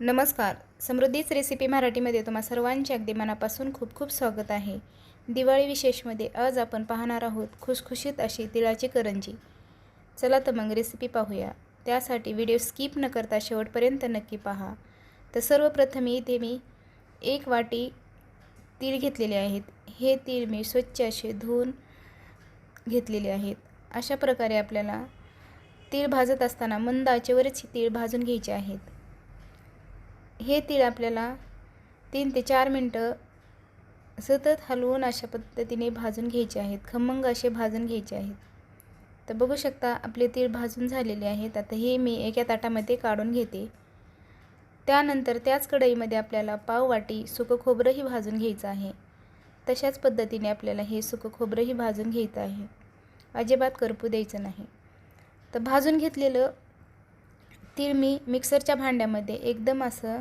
नमस्कार. समृद्धीच रेसिपी मराठीमध्ये तुम्हा सर्वांचे अगदी मनापासून खूप खूप स्वागत आहे. दिवाळी विशेषमध्ये आज आपण पाहणार आहोत खुशखुशीत अशी तिळाची करंजी. चला तर मग रेसिपी पाहूया. त्यासाठी व्हिडिओ स्किप न करता शेवटपर्यंत नक्की पहा. तर सर्वप्रथम इथे मी एक वाटी तीळ घेतलेले आहेत. हे तीळ मी स्वच्छ असे धुवून घेतलेले आहेत. अशा प्रकारे आपल्याला तीळ भाजत असताना मंद आचेवरच तीळ भाजून घ्यायचे आहेत. हे तीळ आपल्याला तीन ते चार मिनटं सतत हलवून अशा पद्धतीने भाजून घ्यायचे आहेत. खमंग असे भाजून घ्यायचे आहेत. तर बघू शकता आपले तीळ भाजून झालेले आहेत. आता हे मी एका ताटामध्ये काढून घेते. त्यानंतर त्याच कढईमध्ये आपल्याला पाववाटी सुकं खोबरंही भाजून घ्यायचं आहे. तशाच पद्धतीने आपल्याला हे सुकं खोबरंही भाजून घ्यायचं आहे. अजिबात करपू द्यायचं नाही. तर भाजून घेतलेलं तीळ मी मिक्सरच्या भांड्यामध्ये एकदम असं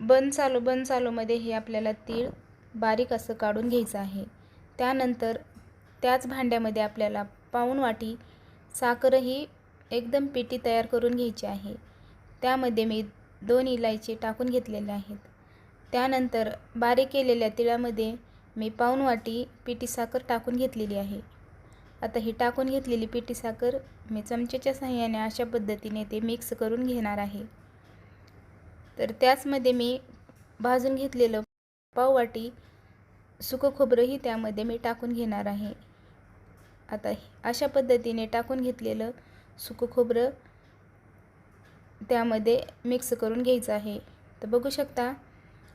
बंद चालू बंद चालूमध्ये हे आपल्याला तीळ बारीक असं काढून घ्यायचं आहे. त्यानंतर त्याच भांड्यामध्ये आपल्याला पाऊण वाटी साखरही एकदम पिठी तयार करून घ्यायची आहे. त्यामध्ये मी दोन इलायची टाकून घेतलेल्या आहेत. त्यानंतर बारीक केलेल्या तिळामध्ये मी पाऊण वाटी पिठी साखर टाकून घेतलेली आहे. आता ही टाकून घेतलेली पिठी साखर मी चमचेच्या सहाय्याने अशा पद्धतीने ते मिक्स करून घेणार आहे. तर त्याचमध्ये मी भाजून घेतलेलं पाववाटी सुकं खोबरंही त्यामध्ये मी टाकून घेणार आहे. आता अशा पद्धतीने टाकून घेतलेलं सुकं खोबरं त्यामध्ये मिक्स करून घ्यायचं आहे. तर बघू शकता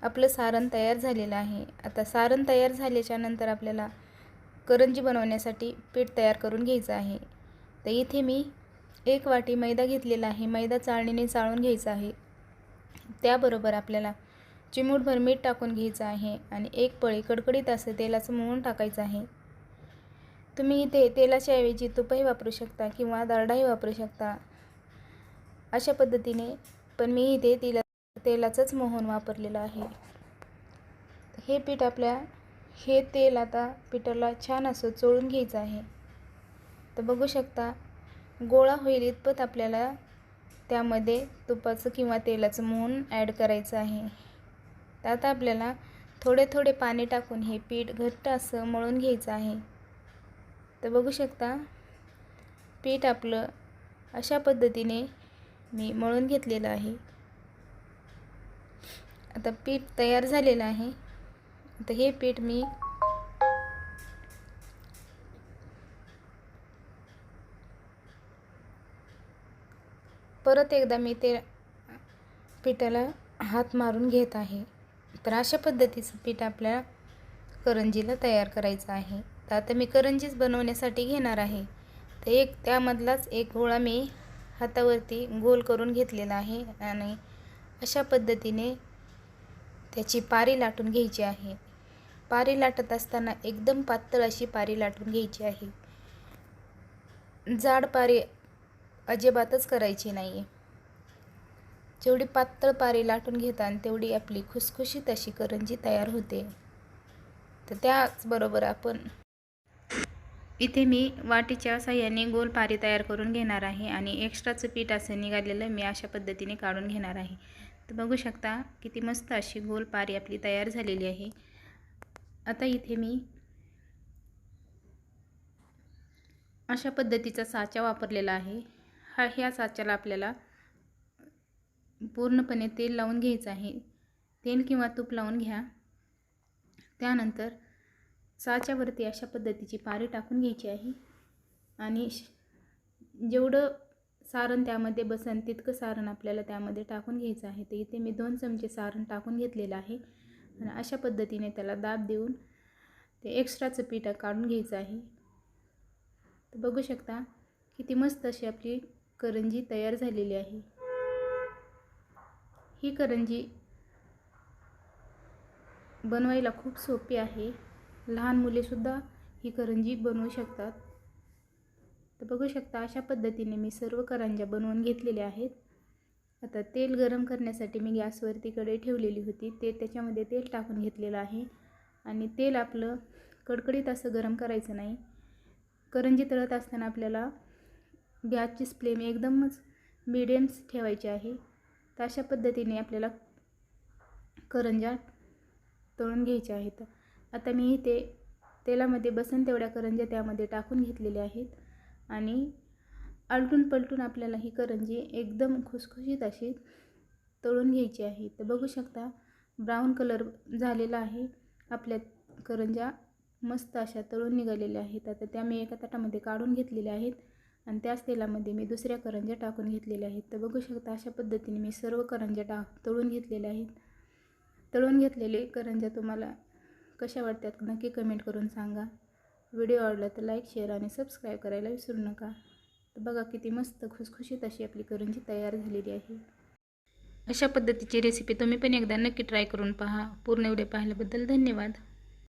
आपलं सारण तयार झालेलं आहे. आता सारण तयार झाल्याच्यानंतर आपल्याला करंजी बनवण्यासाठी पीठ तयार करून घ्यायचं आहे. तर इथे मी एक वाटी मैदा घेतलेला आहे. मैदा चाळणीने चाळून घ्यायचा आहे. त्याबरोबर आपल्याला चिमूटभर मीठ टाकून घ्यायचं आहे आणि एक पळी कडकडीत असं तेलाचं मोहन टाकायचं आहे. तुम्ही इथे तेलाच्या ऐवजी तुपही वापरू शकता किंवा डालडाही वापरू शकता. अशा पद्धतीने पण मी इथे तेला तेलाचंच मोहन वापरलेलं आहे. हे पीठ आपल्या हे तेल आता पिठाला छान असं चोळून घ्यायचं आहे. तर बघू शकता गोळा होईल इतपत आपल्याला त्यामध्ये तुपाचं किंवा तेलाचं मोहन ॲड करायचं आहे. तर आता आपल्याला थोडे थोडे पाणी टाकून हे पीठ घट्ट असं मळून घ्यायचं आहे. तर बघू शकता पीठ आपलं अशा पद्धतीने मी मळून घेतलेलं आहे. आता पीठ तयार झालेलं आहे. तर हे पीठ मी परत एकदा मी ते पिठाला हात मारून घेत आहे. तर अशा पद्धतीचं पीठ आपल्या करंजीला तयार करायचं आहे. तर आता मी करंजीच बनवण्यासाठी घेणार आहे. तर एक त्यामधलाच एक गोळा मी हातावरती गोल करून घेतलेला आहे आणि अशा पद्धतीने त्याची पारी लाटून घ्यायची आहे. पारी लाटत असताना एकदम पातळ अशी पारी लाटून घ्यायची आहे. जाड पारी अजिबातच करायची नाही आहे जेवढी पातळ पारी लाटून घेता तेवढी आपली खुसखुशीत अशी करंजी तयार होते. तर त्याचबरोबर आपण इथे मी वाटीच्या साह्याने गोल पारी तयार करून घेणार आहे आणि एक्स्ट्राचं पीठ असं निघालेलं मी अशा पद्धतीने काढून घेणार आहे. तर बघू शकता किती मस्त अशी गोल पारी आपली तयार झालेली आहे. आता इथे मी अशा पद्धतीचा साचा वापरलेला आहे. हा ह्या साच्याला आपल्याला पूर्णपणे तेल लावून घ्यायचं आहे. तेल किंवा तूप लावून घ्या. त्यानंतर साच्यावरती अशा पद्धतीची पारी टाकून घ्यायची आहे. आणि जेवढं सारण त्यामध्ये बसन तितकं सारण आपल्याला त्यामध्ये टाकून घ्यायचं आहे. तर इथे मी दोन चमचे सारण टाकून घेतलेलं आहे. आणि अशा पद्धतीने त्याला दाब देऊन ते एक्स्ट्राचं पीठ काढून घ्यायचं आहे. तर बघू शकता किती मस्त अशी आपली करंजी तयार झालेली आहे. ही करंजी बनवायला खूप सोपी आहे. लहान मुलेसुद्धा ही करंजी बनवू शकतात. तर बघू शकता अशा पद्धतीने मी सर्व करंज्या बनवून घेतलेल्या आहेत. आता तेल गरम करण्यासाठी मी गॅसवरती कढई ठेवलेली होती. ते त्याच्यामध्ये तेल टाकून घेतलेलं आहे. आणि तेल आपलं कडकडीत असं गरम करायचं नाही. करंजी तळत असताना आपल्याला गॅसची फ्लेम एकदमच मिडियम्स ठेवायची आहे. तर अशा पद्धतीने आपल्याला करंजा तळून घ्यायच्या आहेत. आता मी इथे तेलामध्ये बसन तेवढ्या करंज्या त्यामध्ये टाकून घेतलेल्या आहेत. आणि आलटून पलटून आपल्याला ही करंजी एकदम खुसखुशीत अशी तळून घ्यायची आहे. तर बघू शकता ब्राऊन कलर झालेला आहे. आपल्या करंजा मस्त अशा तळून निघालेल्या आहेत. आता त्या मी एका ताटामध्ये काढून घेतलेल्या आहेत आणि त्याच तेलामध्ये मी दुसऱ्या करंज्या टाकून घेतलेल्या आहेत. तर बघू शकता अशा पद्धतीने मी सर्व करंज्या टा तळून घेतलेल्या आहेत. तळून घेतलेले करंज्या तुम्हाला कशा वाटतात नक्की कमेंट करून सांगा. व्हिडिओ आवडला तर लाईक शेअर आणि सबस्क्राईब करायला विसरू नका. बघा किती मस्त खुसखुशीत अशी आपली करंजी तयार झालेली आहे. अशा पद्धतीची रेसिपी तुम्ही पण एकदा नक्की ट्राय करून पहा. पूर्ण व्हिडिओ पाहिल्याबद्दल धन्यवाद.